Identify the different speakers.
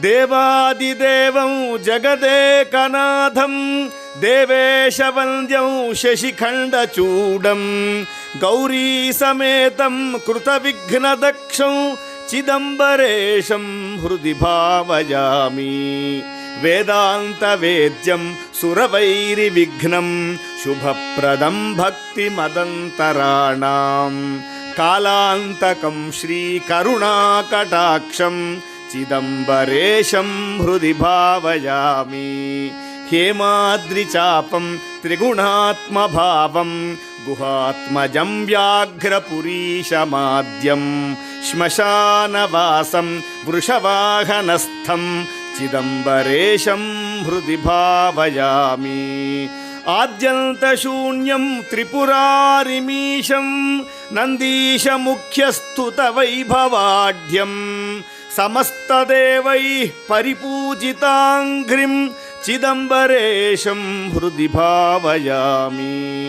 Speaker 1: देवादिदेवं जगदेकनाथं, देवेशवन्द्यं शशिखण्डचूडं, गौरीसमेतं कृतविघ्नदक्षं चिदम्बरेशं हृदि भावयामि। वेदान्तवेद्यं सुरवैरिविघ्नं, शुभप्रदं भक्तिमदन्तराणां, कालान्तकं श्रीकरुणाकटाक्षम् శ్రీకరుణాకటాక్షం చిదంబరేశం హృది భావయామి హేమాద్రిచాపం త్రిగుణాత్మభావం గుహాత్మజం వ్యాఘ్రపురీశమాద్యం శ్మశానవాసం వృషవాహనస్థం చిదంబరేశం హృది భావయామి ఆద్యంతశూన్యం త్రిపురారిమీశం నందీశముఖ్యస్తుత వైభవాఢ్యం సమస్తదేవై పరిపూజితాంఘ్రిం చిదంబరేశం హృది భావయామి.